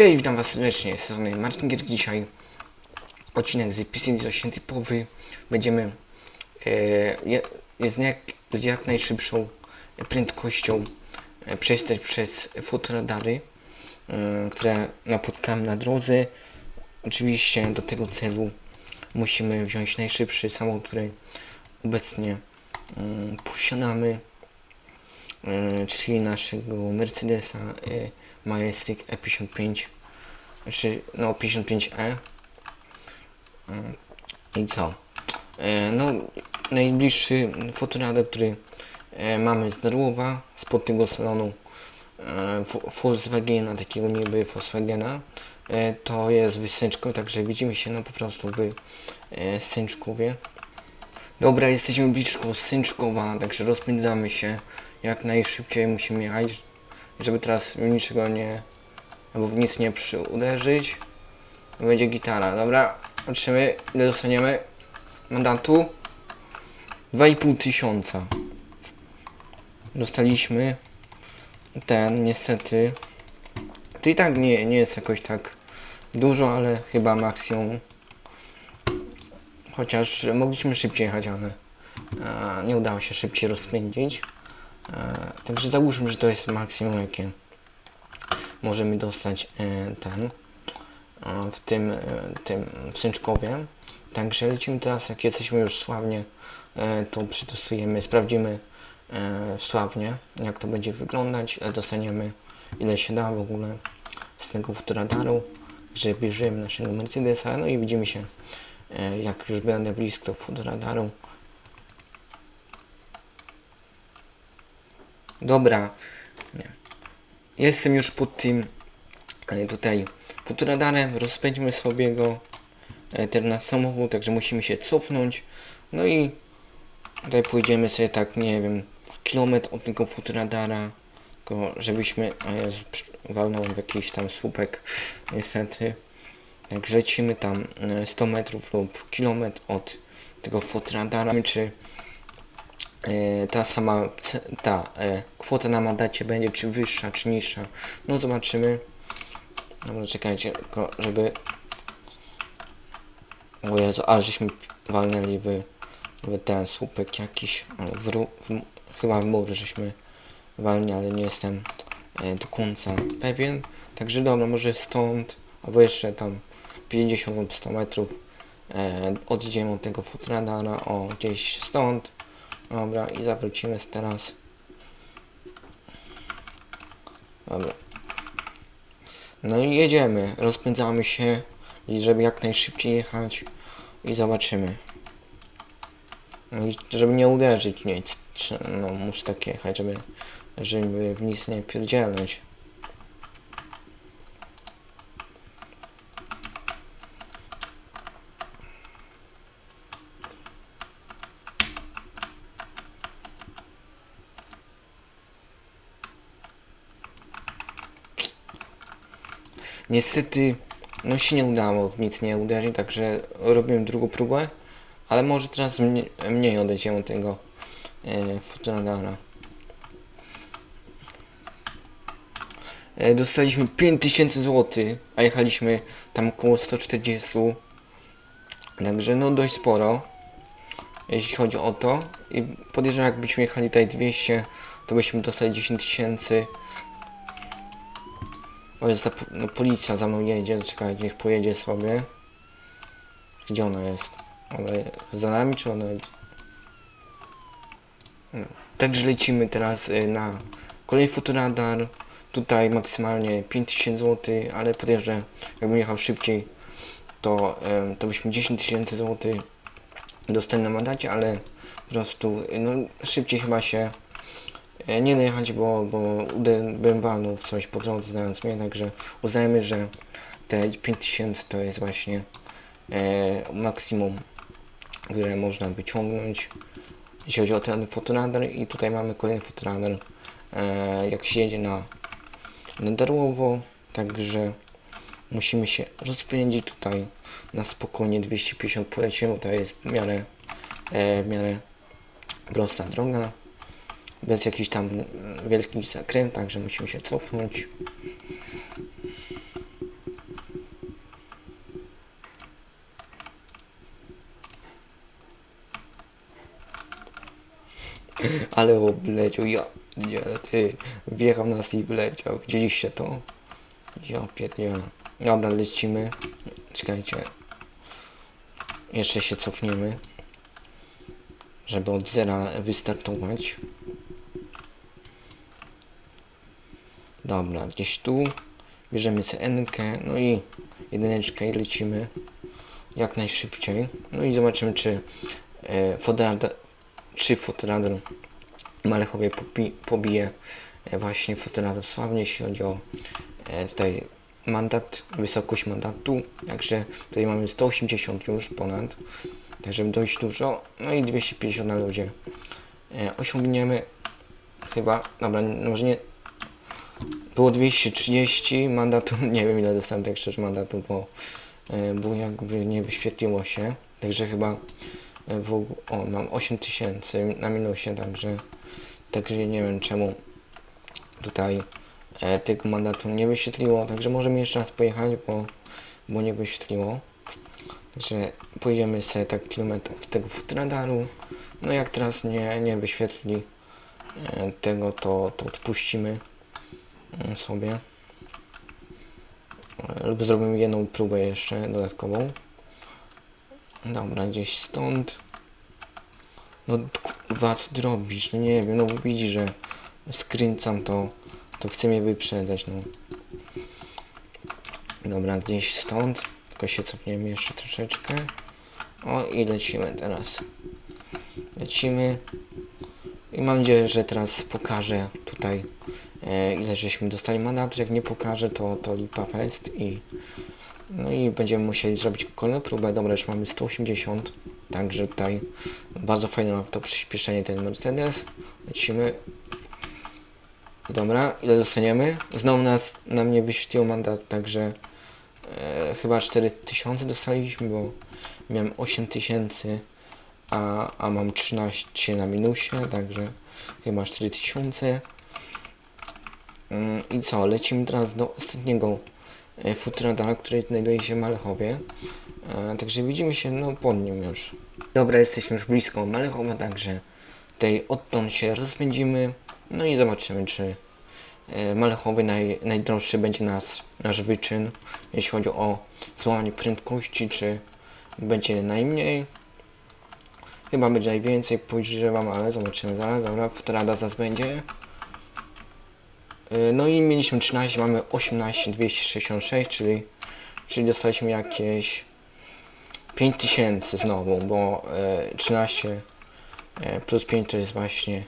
Cześć, witam was serdecznie, z strony Marcin Gier. Dzisiaj odcinek z PC typowy. Będziemy e, jest jak, z jak najszybszą prędkością e, przejść przez fotoradary, e, które napotkamy na drodze. Oczywiście do tego celu musimy wziąć najszybszy samochód, który obecnie mm, posiadamy e, czyli naszego Mercedesa e, Majestic E55 znaczy no 55E E, i co? E, no najbliższy fotoradar, który e, mamy z Darłowa spod tego salonu e, Vo- Volkswagena, takiego niby Volkswagena to jest w Sęczkowie, także widzimy się no po prostu w Sęczkowie. Dobra, jesteśmy blisko Sęczkowa, także rozpędzamy się jak najszybciej musimy jechać, żeby teraz niczego nie, albo w nic nie przy uderzyć. Będzie gitara, dobra, patrzymy ile dostaniemy mandatu. 2,5 tysiąca. Dostaliśmy ten, niestety. To i tak nie, nie jest jakoś tak dużo, ale chyba maksimum Chociaż mogliśmy szybciej jechać, ale e, nie udało się szybciej rozpędzić. E, także załóżmy, że to jest maksimum, jakie możemy dostać e, ten e, w tym, tym w. Także lecimy teraz, jak jesteśmy już sławnie, to przetestujemy, sprawdzimy sławnie, jak to będzie wyglądać, dostaniemy ile się da w ogóle z tego fotoradaru, że bierzemy naszego Mercedesa, no i widzimy się jak już będę blisko fotoradaru. Dobra, nie. Jestem już pod tym e, tutaj fotoradarem, rozpędźmy sobie go e, ten nasz samochód, także musimy się cofnąć, no i tutaj pójdziemy sobie tak, nie wiem, kilometr od tego fotoradara, tylko żebyśmy, a ja walnąłem w jakiś tam słupek, niestety, Także lecimy tam e, 100 metrów lub kilometr od tego fotradara, czy e, ta sama ta e, kwota na mandacie będzie czy wyższa, czy niższa. No zobaczymy. Dobra, czekajcie, tylko żeby... O Jezu, ale żeśmy walnęli w, w ten słupek jakiś, w, w, chyba w mur żeśmy walni, ale nie jestem e, do końca pewien. Także dobra, może stąd, albo jeszcze tam 50 lub 100 metrów e, odjedziemy od tego futradara, o gdzieś stąd. Dobra, i zawrócimy teraz. Dobra. No i jedziemy, rozpędzamy się, żeby jak najszybciej jechać i zobaczymy. No i żeby nie uderzyć nic, no muszę tak jechać, żeby, żeby w nic nie pierdzielnąć. Niestety, no się nie udało w nic nie uderzyć, także robiłem drugą próbę, ale może teraz mniej, mniej odejdziemy od tego e, fotoradara. E, dostaliśmy 5000 zł, a jechaliśmy tam około 140. Także no dość sporo, jeśli chodzi o to. I podejrzewam jakbyśmy jechali tutaj 200, to byśmy dostali 10 tysięcy. Jest ta no, policja za mną jedzie, czekajcie, niech pojedzie sobie. Gdzie ona jest? Ona jest za nami, czy ona jest... No. Także lecimy teraz y, na kolejny fotoradar. Tutaj maksymalnie 5000 zł, ale podejrzewam, jakbym jechał szybciej, to, em, to byśmy 10 tysięcy zł dostali na mandacie, ale po prostu y, no, szybciej chyba się nie dojechać, bo, bo ude- bym walnął w coś po drodze znając mnie, także uznajmy, że te 5000 to jest właśnie e, maksimum, które można wyciągnąć, jeśli chodzi o ten fotoradar. I tutaj mamy kolejny fotoradar, e, jak się jedzie na, na Darłowo, także musimy się rozpędzić tutaj na spokojnie 250 polecimy, to jest w miarę, e, w miarę prosta droga bez jakichś tam wielkich zakręt, także musimy się cofnąć. Ale obleciał, ja, ja ty, wjechał nas i wleciał, widzieliście to? Ja pierdzielę. Dobra, lecimy. Czekajcie. Jeszcze się cofniemy, żeby od zera wystartować. Dobra, gdzieś tu. Bierzemy sobie N-kę, no i jedyneczkę i lecimy jak najszybciej. No i zobaczymy, czy e, fotoradar, czy fotoradar Malechowie pobi, pobije e, właśnie fotoradar sławnie, jeśli chodzi o e, tutaj mandat, wysokość mandatu. Także tutaj mamy 180 już ponad, także dość dużo. No i 250 na ludzie. E, osiągniemy chyba, dobra, może nie, było 230 mandatu, nie wiem ile dostałem tak szczerze mandatu, bo, e, bo jakby nie wyświetliło się. Także chyba e, w o mam 8000 na minusie, także także nie wiem czemu tutaj e, tego mandatu nie wyświetliło, także możemy jeszcze raz pojechać, bo, bo nie wyświetliło. Także pojedziemy sobie tak kilometr od tego futradaru. No jak teraz nie, nie wyświetli e, tego, to, to odpuścimy sobie. E, Lub zrobimy jedną próbę jeszcze dodatkową. Dobra, gdzieś stąd. No kurwa, co robisz? No nie wiem, no bo widzi, że skręcam to, to chce mnie wyprzedzać, no. Dobra, gdzieś stąd. Tylko się cofniemy jeszcze troszeczkę. O i lecimy teraz. Lecimy. I mam nadzieję, że teraz pokażę tutaj ile żeśmy dostali mandatu. Jak nie pokażę, to, to lipa fest i no i będziemy musieli zrobić kolejną próbę. Dobra, już mamy 180. Także tutaj bardzo fajne to przyspieszenie ten Mercedes. Lecimy. Dobra, ile dostaniemy? Znowu nas na mnie wyświetlił mandat, także e, chyba 4000 dostaliśmy, bo miałem 8000, a, a mam 13 na minusie, także chyba 4000. Mm, I co, lecimy teraz do ostatniego e, futradara, który znajduje się w Malechowie. E, także widzimy się no, pod nim już. Dobra, jesteśmy już blisko Malechowa, także tutaj odtąd się rozpędzimy. No i zobaczymy, czy e, Malechowy naj, najdroższy będzie nas, nasz wyczyn, jeśli chodzi o złamanie prędkości, czy będzie najmniej. Chyba będzie najwięcej, podejrzewam, ale zobaczymy zaraz. Dobra, futrada zaraz będzie. E, No i mieliśmy 13, mamy 18, 266, czyli, czyli dostaliśmy jakieś 5000 znowu, bo e, 13 e, plus 5 to jest właśnie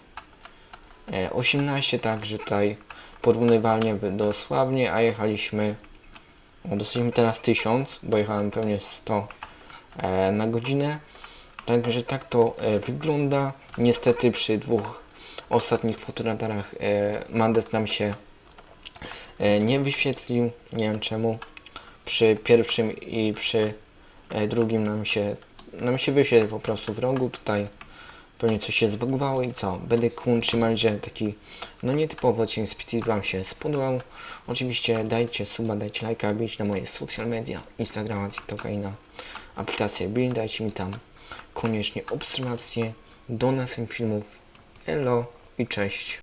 e, 18, także tutaj porównywalnie dosłownie, a jechaliśmy, o, dostaliśmy teraz 1000, bo jechałem pewnie 100 e, na godzinę, także tak to wygląda. Niestety przy dwóch ostatnich fotoradarach e, mandat nam się e, nie wyświetlił, nie wiem czemu. Przy pierwszym i przy e, drugim nam się, nam się wyświetlił po prostu w rogu tutaj. Pewnie coś się zbugowało i co? Będę trzymać, że taki no nietypowy odcinek PT Wam się spodobał. Oczywiście dajcie suba, dajcie lajka, bijcie na moje social media, Instagrama, TikToka i na aplikację Bill. Dajcie mi tam koniecznie obserwacje do następnych filmów. Elo i cześć.